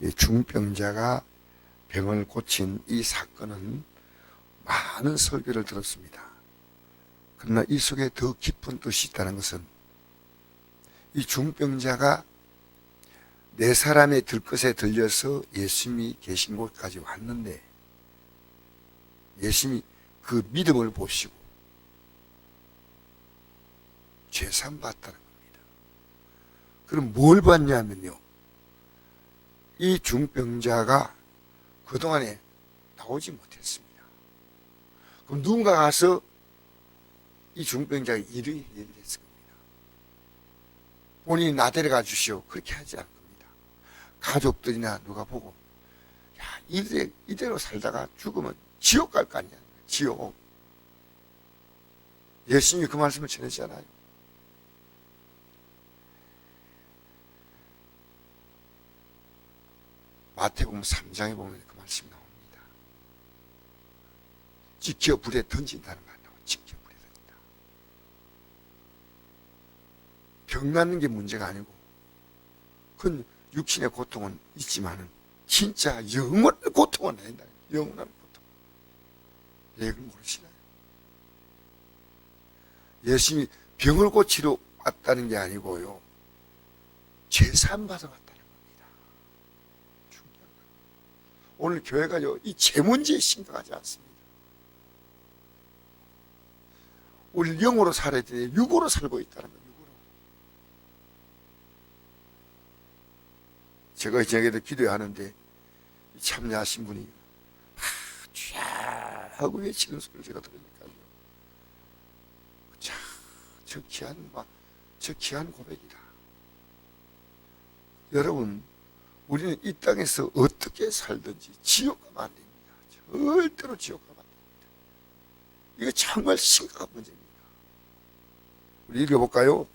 이 중병자가 병을 고친 이 사건은 많은 설교를 들었습니다. 그러나 이 속에 더 깊은 뜻이 있다는 것은 이 중병자가 네 사람의 들것에 들려서 예수님이 계신 곳까지 왔는데 예수님이 그 믿음을 보시고 죄산 받다는 겁니다. 그럼 뭘 봤냐면요. 이 중병자가 그동안에 나오지 못했습니다. 그럼 누군가 가서 이 중병자가 일을 얘기를 했을 겁니다. 본인이 나 데려가 주시오. 그렇게 하지 않을 겁니다. 가족들이나 누가 보고, 야, 이대, 이대로 살다가 죽으면 지옥 갈 거 아니야. 지옥. 예수님이 그 말씀을 전했잖아요. 마태복음 3장에 보면 그 말씀이 나옵니다. 지켜 불에 던진다는 말 나와요. 지켜 불에 던진다. 병 낫는 게 문제가 아니고 그건 육신의 고통은 있지만은 진짜 영원한 고통은 아니다. 영원한 고통. 왜 그걸 모르시나요? 예수님이 병을 고치러 왔다는 게 아니고요. 죄산 받아 겁니다. 중요한 거예요. 오늘 교회가요, 이죄 문제에 심각하지 않습니다. 우리 영으로 살아야 되는데 육으로 살고 있다는 거예요. 육으로. 제가 저녁에도 기도하는데 참여하신 분이 아, 쥐야 하고 외치는 소리를 제가 들으니까요. 자, 저 귀한 마, 저 귀한 고백이다. 여러분, 우리는 이 땅에서 어떻게 살든지 지옥 가면 안 됩니다. 절대로 지옥 가면 안 됩니다. 이거 정말 심각한 문제입니다. 우리 읽어볼까요?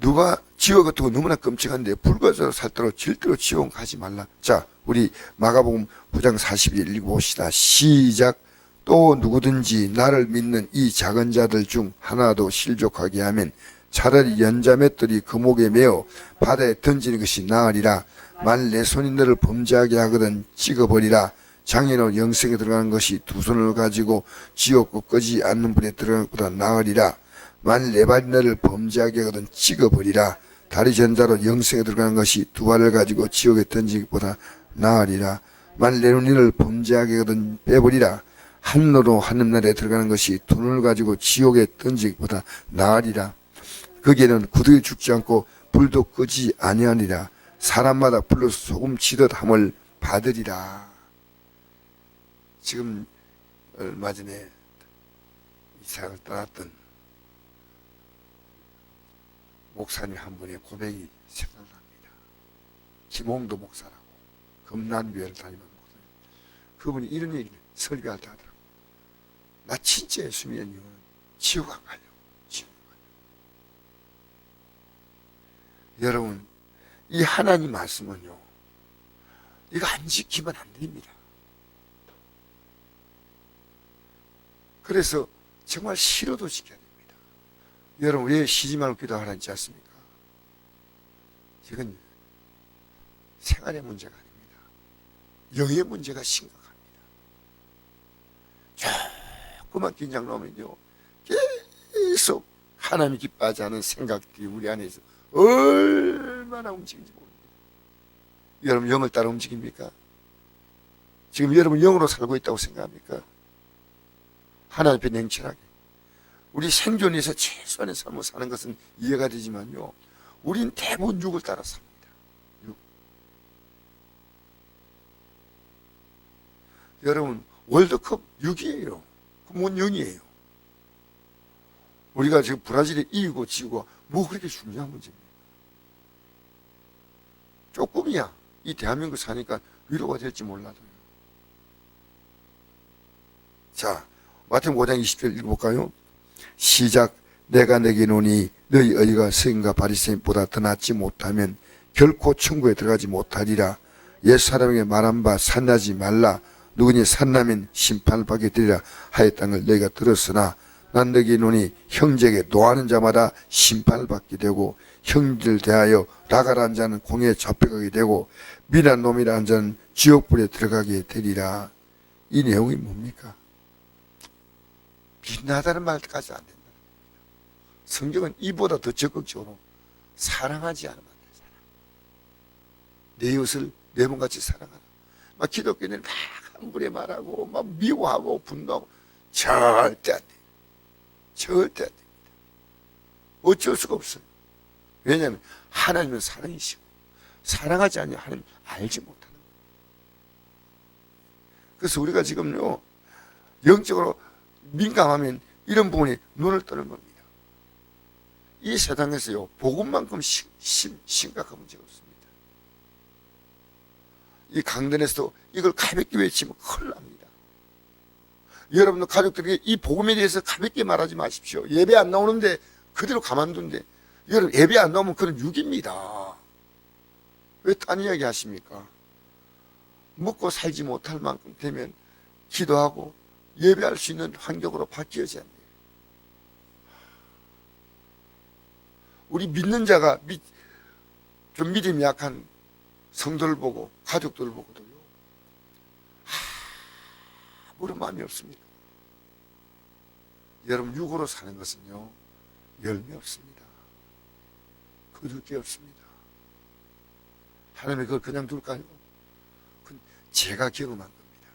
누가 지옥 같은 거 너무나 끔찍한데 불과자로 살도록 절대로 지옥 가지 말라. 자, 우리 마가복음 9장 40일 읽어봅시다. 시작. 또 누구든지 나를 믿는 이 작은 자들 중 하나도 실족하게 하면 차라리 연자맷들이 금옥에 매어 바다에 던지는 것이 나으리라. 만내 손이 너를 범죄하게 하거든 찍어버리라. 장애로 영생에 들어가는 것이 두 손을 가지고 지옥 끄지 않는 분에 들어가는 것보다 나으리라. 만내 발이 너를 범죄하게 하거든 찍어버리라. 다리 전자로 영생에 들어가는 것이 두 발을 가지고 지옥에 던지기보다 나으리라. 만내 눈이 너를 범죄하게 하거든 빼버리라. 한노로 하늘나라에 들어가는 것이 두 눈을 가지고 지옥에 던지기보다 나으리라. 거기에는 구덩이 죽지 않고 불도 끄지 아니하니라. 사람마다 불로 소금 치듯 함을 받으리라. 지금 얼마 전에 이 세상을 떠났던 목사님 한 분의 고백이 생각납니다. 김홍도 목사라고 금난교회를 다니는 목사님. 그분이 이런 얘기를 설교할 때 하더라고. 나 진짜 예수 믿는 이유는 지옥 안 가려고. 지옥 안 가려고. 여러분, 이 하나님 말씀은요, 이거 안 지키면 안 됩니다. 그래서 정말 싫어도 지켜야 됩니다. 여러분, 왜 쉬지 말고 기도하라지 않습니까? 이건 생활의 문제가 아닙니다. 영의 문제가 심각합니다. 조그만 긴장 나오면요, 계속 하나님이 기뻐하지 않은 생각들이 우리 안에서 얼마나 움직이는지 모릅니다. 여러분, 영을 따라 움직입니까? 지금 여러분 영으로 살고 있다고 생각합니까? 하나님 앞에 냉철하게. 우리 생존에서 최소한의 삶을 사는 것은 이해가 되지만요. 우린 대부분 육을 따라 삽니다. 육. 여러분, 월드컵 6이에요. 그뭔 0이에요. 우리가 지금 브라질에 이기고 지고 뭐 그렇게 중요한 문제입니까? 조금이야. 이 대한민국 사니까 위로가 될지 몰라도요. 자, 마태복음 5장 20절 읽어볼까요? 시작 내가 내게 노니 너희 의가 서인과 바리새인보다 더 낫지 못하면 결코 천국에 들어가지 못하리라. 옛 사람에게 말한 바 산나지 말라. 누구니 산나면 심판을 받게 되리라 하였다는 걸 너희가 들었으나 난 너에게 노니 형제에게 노하는 자마다 심판을 받게 되고 형제를 대하여 나가라는 자는 공에 잡혀가게 되고 미란 놈이라는 자는 지옥불에 들어가게 되리라. 이 내용이 뭡니까? 빛나다는 말까지 안 된다. 성경은 이보다 더 적극적으로 사랑하지 않으면 안 돼. 내 이웃을 내 몸같이 사랑하라. 막 기독교는 막 함부로 말하고 막 미워하고 분노하고 절대 안 돼. 절대 안 됩니다. 어쩔 수가 없어요. 왜냐하면 하나님은 사랑이시고 사랑하지 않으면 하나님 알지 못하는 거예요. 그래서 우리가 지금요 영적으로 민감하면 이런 부분이 눈을 뜨는 겁니다. 이 세상에서요 복음만큼 심, 심, 심각한 문제가 없습니다. 이 강단에서도 이걸 가볍게 외치면 큰일 납니다. 여러분들 가족들에게 이 복음에 대해서 가볍게 말하지 마십시오. 예배 안 나오는데 그대로 가만둔데 여러분 예배 안 나오면 그건 육입니다. 왜 딴 이야기 하십니까? 먹고 살지 못할 만큼 되면 기도하고 예배할 수 있는 환경으로 바뀌어져야 돼요. 우리 믿는 자가 믿, 좀 믿음이 약한 성도를 보고 가족들을 보고도 요. 아무런 마음이 없습니다. 여러분 육으로 사는 것은요 열매 없습니다. 게 없습니다. 하나님이 그걸 그냥 둘까요? 그건 제가 경험한 겁니다.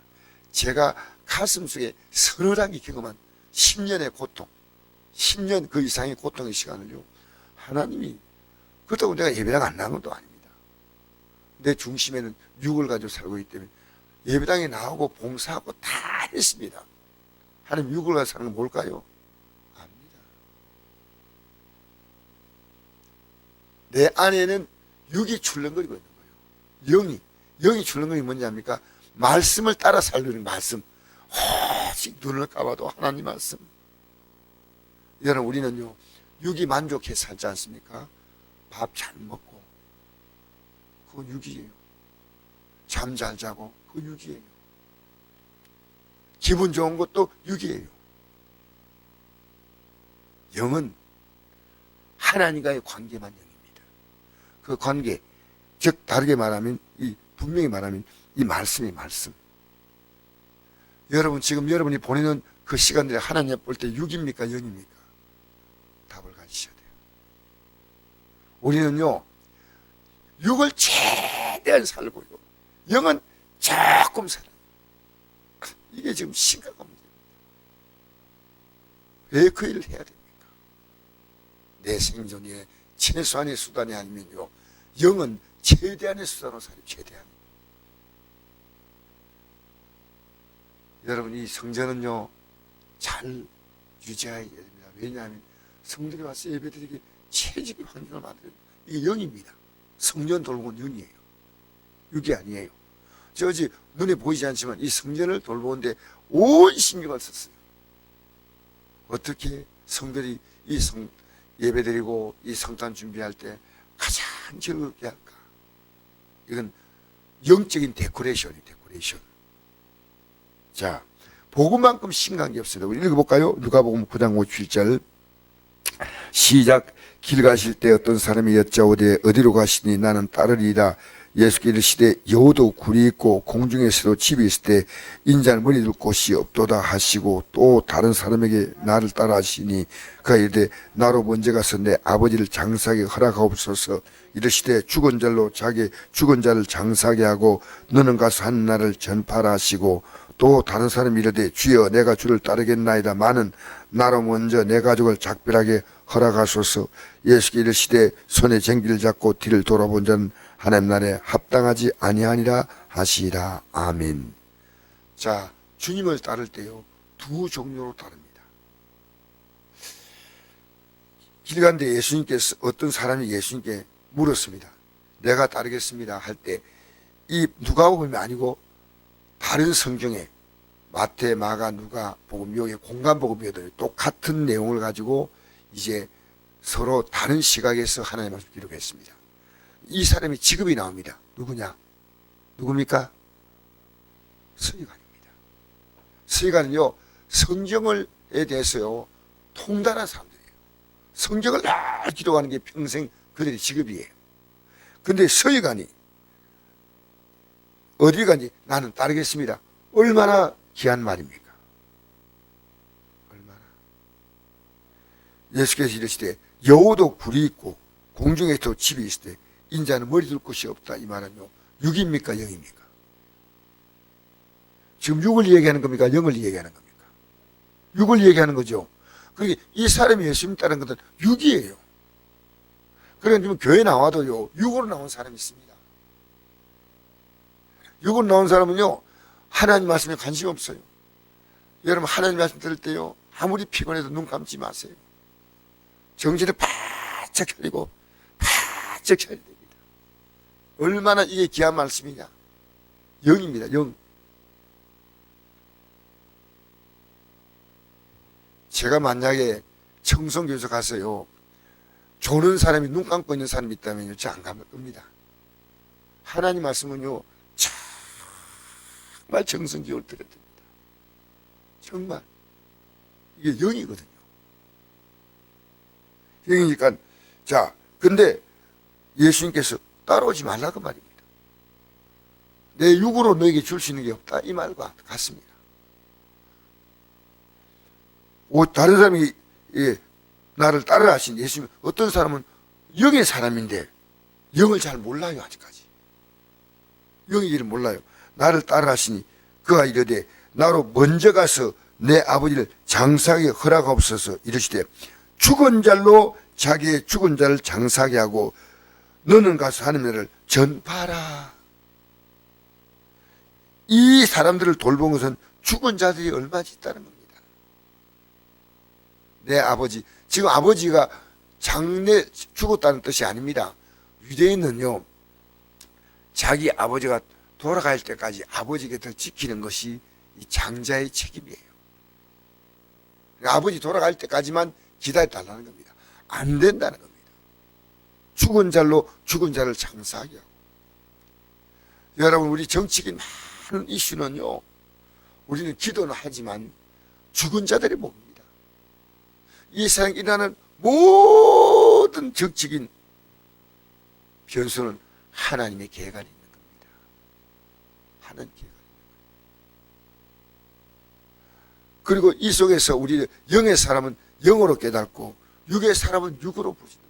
제가 가슴 속에 서늘하게 경험한 10년의 고통, 10년 그 이상의 고통의 시간을요. 하나님이 그렇다고 내가 예배당 안 나간 것도 아닙니다. 내 중심에는 육을 가지고 살고 있기 때문에 예배당에 나오고 봉사하고 다 했습니다. 하나님 육을 가지고 사는 건 뭘까요? 압니다. 내 안에는 육이 출렁거리고 있는 거예요. 영이. 영이 출렁거리는 게 뭔지 압니까? 말씀을 따라 살려는 말씀. 오직 눈을 감아도 하나님 말씀. 여러분, 우리는요, 육이 만족해 살지 않습니까? 밥 잘 먹고, 그건 육이에요. 잠 잘 자고, 그건 육이에요. 기분 좋은 것도 육이에요. 영은 하나님과의 관계만 영입니다. 그 관계, 즉 다르게 말하면 이 분명히 말하면 이 말씀이 말씀. 여러분 지금 여러분이 보내는 그 시간들에 하나님 볼때 6입니까 0입니까? 답을 가지셔야 돼요. 우리는요 6을 최대한 살고요. 0은 조금 살아. 이게 지금 심각한 문제입니다. 왜 그 일을 해야 됩니까? 내 생존의 최소한의 수단이 아니면요. 영은 최대한의 수단으로 살이 최대한. 여러분 이 성전은요 잘 유지해야 됩니다. 왜냐하면 성들이 와서 예배드리기 최적의 환경을 만들어요. 이게 영입니다. 성전 돌보는 영이에요. 육이 아니에요. 저 어제 눈에 보이지 않지만 이 성전을 돌보는데 온 신경을 썼어요. 어떻게 성들이 이 성 예배드리고 이 성탄 준비할 때 가장 즐겁게 할까? 이건 영적인 데코레이션이 데코레이션. 자, 복음만큼 심각한 게 없습니다. 우리 읽어볼까요? 누가복음 9장 57절 시작 길 가실 때 어떤 사람이 여짜오되 어디로 가시니 나는 따르리이다 예수께 이르시되 여우도 굴이 있고 공중에서도 집이 있을 때 인자는 머리 둘 곳이 없도다 하시고 또 다른 사람에게 나를 따라 하시니 그가 이르되 나로 먼저 가서 내 아버지를 장사하게 허락하옵소서. 이르시되 죽은 자로 자기 죽은 자를 장사하게 하고 너는 가서 한 날을 전파라 하시고 또 다른 사람이 이르되 주여 내가 주를 따르겠나이다. 마는 나로 먼저 내 가족을 작별하게 허락하소서. 예수께 이르시되 손에 쟁기를 잡고 뒤를 돌아본 자는 하나님 나라에 합당하지 아니하니라 하시라 아멘 자 주님을 따를 때요 두 종류로 따릅니다 길 가는데 예수님께서 어떤 사람이 예수님께 물었습니다 내가 따르겠습니다 할 때 이 누가복음이 아니고 다른 성경에 마태, 마가, 누가 복음 여기 공간 복음이거든요. 똑같은 내용을 가지고 이제 서로 다른 시각에서 하나님의 말씀 기록했습니다. 이 사람이 직업이 나옵니다. 누구냐? 누굽니까? 서기관입니다. 서기관은요 성경을에 대해서요 통달한 사람들이에요. 성경을 날 기록하는 게 평생 그들의 직업이에요. 근데 서기관이 어디 가니 나는 따르겠습니다. 얼마나 귀한 말입니까? 얼마나. 예수께서 이르시되 여우도 굴이 있고 공중에도 집이 있을 때 인자는 머리 둘 곳이 없다 이 말은요. 육입니까 영입니까? 지금 육을 얘기하는 겁니까? 영을 얘기하는 겁니까? 육을 얘기하는 거죠. 그게 이 사람이 예수님 따른 것은 육이에요. 그러니까 지금 교회 나와도요, 육으로 나온 사람이 있습니다. 육으로 나온 사람은요, 하나님 말씀에 관심 없어요. 여러분, 하나님 말씀 들을 때요, 아무리 피곤해도 눈 감지 마세요. 정신을 바짝 차리고, 바짝 차려야. 얼마나 이게 귀한 말씀이냐. 영입니다, 영. 제가 만약에 청송교에서 가서요, 조는 사람이 눈 감고 있는 사람이 있다면요, 저안 감을 겁니다. 하나님 말씀은요, 정말 정성교를 들어야 됩니다. 정말. 이게 영이거든요. 영이니까, 자, 근데 예수님께서 따라오지 말라고 말입니다. 내 육으로 너에게 줄 수 있는 게 없다. 이 말과 같습니다. 오, 다른 사람이 예, 나를 따르라 하신 예수님 어떤 사람은 영의 사람인데 영을 잘 몰라요 아직까지 영의 길을 몰라요 나를 따르라 하시니 그가 이르되 나로 먼저 가서 내 아버지를 장사하게 허락하옵소서 이르시되 죽은 자로 자기의 죽은 자를 장사하게 하고 너는 가서 하나님을 전파하라 이 사람들을 돌본 것은 죽은 자들이 얼마나 있다는 겁니다 내 아버지. 지금 아버지가 장래 죽었다는 뜻이 아닙니다. 유대인은요, 자기 아버지가 돌아갈 때까지 아버지 곁을 지키는 것이 이 장자의 책임이에요. 아버지 돌아갈 때까지만 기다려달라는 겁니다. 안 된다는 겁니다. 죽은 자로 죽은 자를 장사하게 하고. 여러분, 우리 정치인 많은 이슈는요, 우리는 기도는 하지만 죽은 자들이 뭡니까? 이 세상에 일어나는 모든 정치적인 변수는 하나님의 계획 안에 있는 겁니다. 하나님 계획 안에. 그리고 이 속에서 우리 영의 사람은 영으로 깨닫고 육의 사람은 육으로 보시는.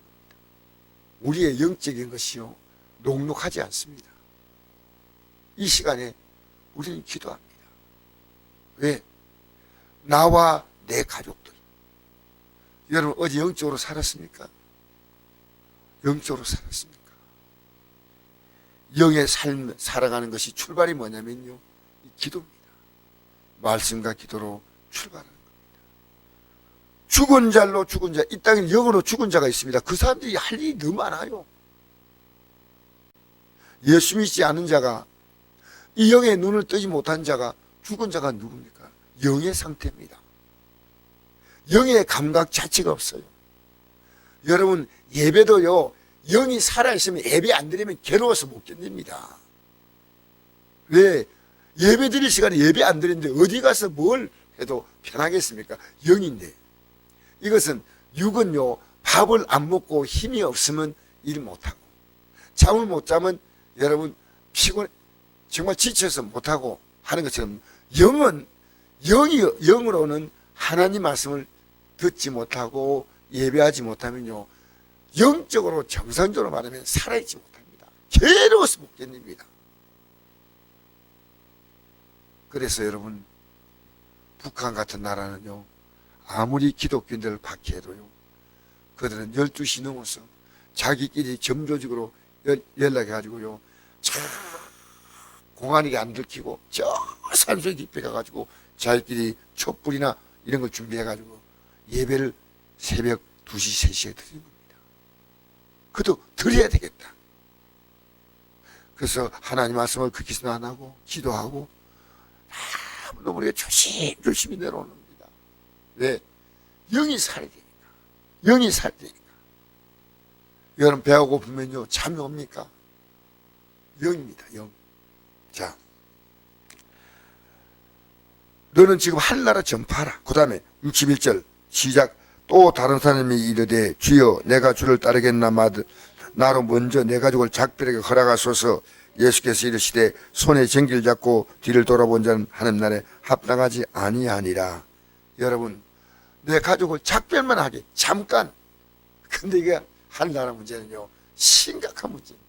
우리의 영적인 것이요 녹록하지 않습니다. 이 시간에 우리는 기도합니다. 왜? 나와 내 가족들 여러분 어제 영적으로 살았습니까? 영적으로 살았습니까? 영의 삶 살아가는 것이 출발이 뭐냐면요. 이 기도입니다. 말씀과 기도로 출발하는 겁니다. 죽은 자로 죽은 자, 이 땅에 영으로 죽은 자가 있습니다. 그 사람들이 할 일이 너무 많아요. 예수 믿지 않은 자가 이 영의 눈을 뜨지 못한 자가 죽은 자가 누굽니까? 영의 상태입니다. 영의 감각 자체가 없어요. 여러분, 예배도요, 영이 살아있으면 예배 안 드리면 괴로워서 못 견딥니다. 왜? 예배 드릴 시간에 예배 안 드리는데 어디 가서 뭘 해도 편하겠습니까? 영인데. 이것은 육은요, 밥을 안 먹고 힘이 없으면 일 못하고, 잠을 못 자면 여러분 피곤, 정말 지쳐서 못하고 하는 것처럼 영은, 영이, 영으로는 하나님 말씀을 듣지 못하고 예배하지 못하면요. 영적으로 정상적으로 말하면 살아있지 못합니다. 괴로워서 못 견딥니다. 그래서 여러분 북한 같은 나라는요. 아무리 기독교인들을 박해해도요. 그들은 12시 넘어서 자기끼리 점조직으로 연락해가지고요. 저 공안이 안 들키고 저 산소에 깊이 가가지고 자기끼리 촛불이나 이런 걸 준비해가지고 예배를 새벽 2시, 3시에 드리는 겁니다. 그도 드려야 되겠다. 그래서 하나님 말씀을 극기서 안 하고 기도하고 아무도 모르게 조심조심히 내려오는. 왜? 영이 살아야 되니까. 영이 살아야 되니까. 여러분 배가 고프면요 잠이 옵니까? 영입니다. 영. 자, 너는 지금 하늘나라 전파하라. 그 다음에 61절 시작. 또 다른 사람이 이르되 주여 내가 주를 따르겠나 마들 나로 먼저 내 가족을 작별하게 허락하소서 예수께서 이르시되 손에 쟁기를 잡고 뒤를 돌아본 자는 하는 날에 합당하지 아니하니라 여러분 내 가족을 작별만 하게 잠깐. 근데 이게 하늘나라 문제는요 심각한 문제입니다.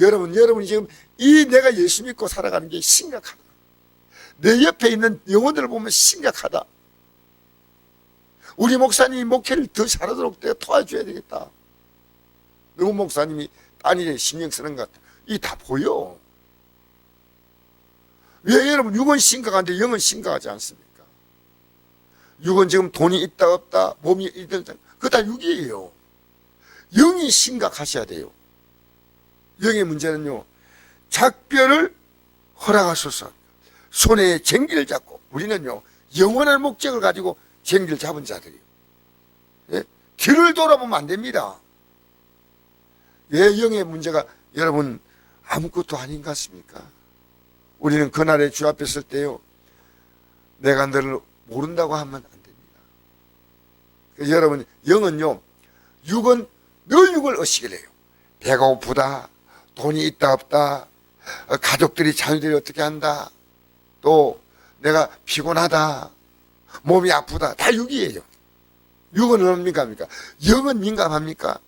여러분 여러분이 지금 이 내가 예수 믿고 살아가는 게 심각하다. 내 옆에 있는 영혼들을 보면 심각하다. 우리 목사님이 목회를 더 잘하도록 내가 도와줘야 되겠다. 너무 목사님이 딴 일에 신경 쓰는 것 같아. 이 다 보여. 왜 여러분 육은 심각한데 영은 심각하지 않습니까 육은 지금 돈이 있다 없다 몸이 있다 그거 다 육이에요. 영이 심각하셔야 돼요. 영의 문제는요 작별을 허락하소서. 손에 쟁기를 잡고 우리는요 영원한 목적을 가지고 쟁기를 잡은 자들이에요. 예? 뒤를 돌아보면 안 됩니다. 왜 영의 문제가 여러분 아무것도 아닌 것 같습니까? 우리는 그날에 주 앞에 설 때요 내가 너를 모른다고 하면 안 됩니다. 그래서 여러분 영은요 육은 늘 육을 해요. 배가 고프다 돈이 있다 없다 어, 가족들이 자녀들이 어떻게 한다 또 내가 피곤하다 몸이 아프다 다 육이에요. 육은 어민감합니까? 영은 민감합니까?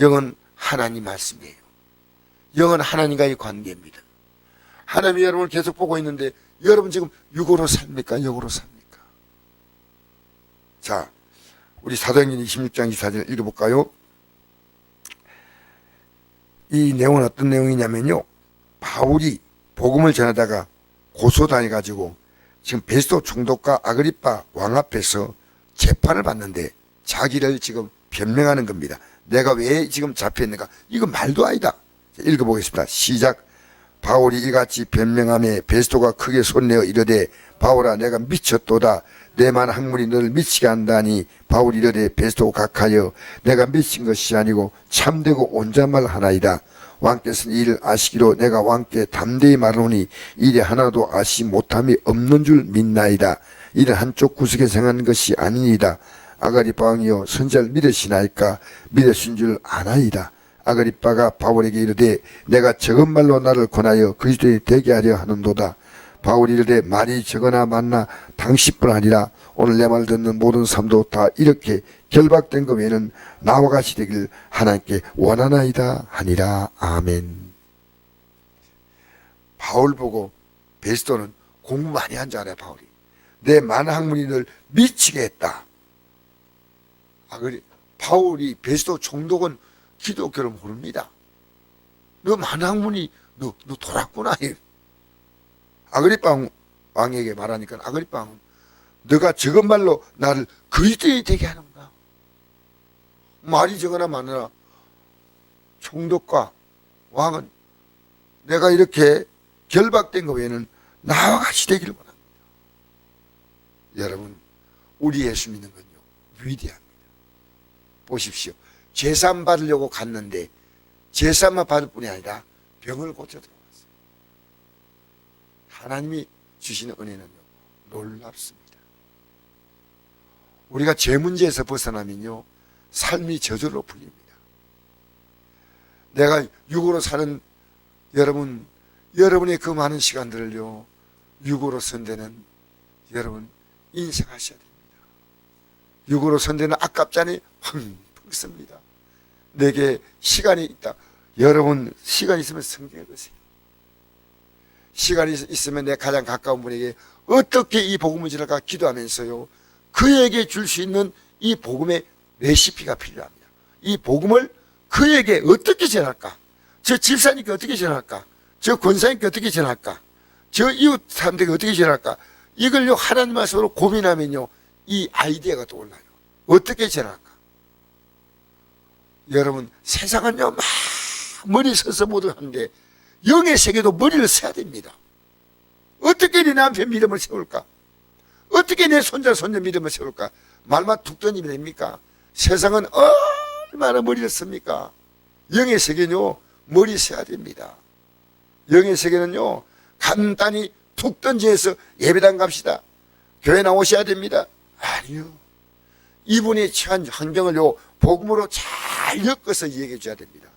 영은 하나님 말씀이에요. 영은 하나님과의 관계입니다. 하나님이 여러분을 계속 보고 있는데 여러분 지금 육으로 삽니까 영으로 삽니까 자 우리 사도행전 26장 24절 읽어볼까요 이 내용은 어떤 내용이냐면요. 바울이 복음을 전하다가 고소당해가지고 지금 베스도 총독과 아그리파 왕 앞에서 재판을 받는데 자기를 지금 변명하는 겁니다. 내가 왜 지금 잡혔는가? 이건 말도 아니다. 자, 읽어보겠습니다. 시작. 바울이 이같이 변명함에 베스도가 크게 손내어 이르되 바울아 내가 미쳤도다. 내만 학문이 너를 미치게 한다니 바울이 이르되 베스도 각하여 내가 미친 것이 아니고 참되고 온전말 하나이다. 왕께서는 이를 아시기로 내가 왕께 담대히 말하노니 일이 하나도 아시 못함이 없는 줄 믿나이다. 이는 한쪽 구석에 생한 것이 아니이다. 아가리빠 왕이여 선지자를 믿으시나이까? 믿으신 줄 아나이다 아그리빠가 바울에게 이르되 내가 적은 말로 나를 권하여 그리스도에 되게 하려 하는도다. 바울이 이르되 말이 적으나 맞나 당신뿐 아니라 오늘 내 말 듣는 모든 삶도 다 이렇게 결박된 것 외에는 나와 같이 되길 하나님께 원하나이다 하니라. 아멘. 바울 보고 베스도는 공부 많이 한 줄 알아요, 바울이. 내 많은 학문이 널 미치게 했다. 아, 그래. 바울이 베스도 총독은 기독교를 모릅니다. 너 만학문이 너, 너 돌았구나. 아그리빵 왕에게 말하니까 아그리빵 왕은 너가 적은 말로 나를 그리스도에 되게 하는가? 말이 적으나 많으나 총독과 왕은 내가 이렇게 결박된 것 외에는 나와 같이 되기를 원합니다. 여러분, 우리 예수 믿는 건요, 위대합니다. 보십시오. 제삼 받으려고 갔는데 제삼만 받을 뿐이 아니라 병을 고쳐 들어갔어요. 하나님이 주시는 은혜는요 놀랍습니다. 우리가 죄 문제에서 벗어나면요 삶이 저절로 풀립니다. 내가 육으로 사는 여러분 여러분의 그 많은 시간들을요 육으로 선대는 여러분 인생하셔야 됩니다. 육으로 선대는 아깝잖아요. 씁니다. 내게 시간이 있다. 여러분 시간 있으면 성경을 보세요. 시간이 있- 있으면 내 가장 가까운 분에게 어떻게 이 복음을 전할까 기도하면서요. 그에게 줄 수 있는 이 복음의 레시피가 필요합니다. 이 복음을 그에게 어떻게 전할까? 저 집사님께 어떻게 전할까? 저 권사님께 어떻게 전할까? 저 이웃 사람들에게 어떻게 전할까? 이걸요 하나님 말씀으로 고민하면요 이 아이디어가 떠올라요. 어떻게 전할까? 여러분 세상은요 막 머리 서서 모두 하는데 영의 세계도 머리를 써야 됩니다. 어떻게 내 남편 믿음을 세울까? 어떻게 내 손자 손녀 믿음을 세울까? 말만 툭 던지면 됩니까? 세상은 얼마나 머리를 씁니까? 영의 세계는요 머리 써야 됩니다. 영의 세계는요 간단히 툭 던지해서 예배당 갑시다. 교회 나오셔야 됩니다. 아니요. 이분이 처한 환경을 요 복음으로 잘 엮어서 얘기해 줘야 됩니다.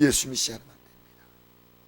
예수 믿으시는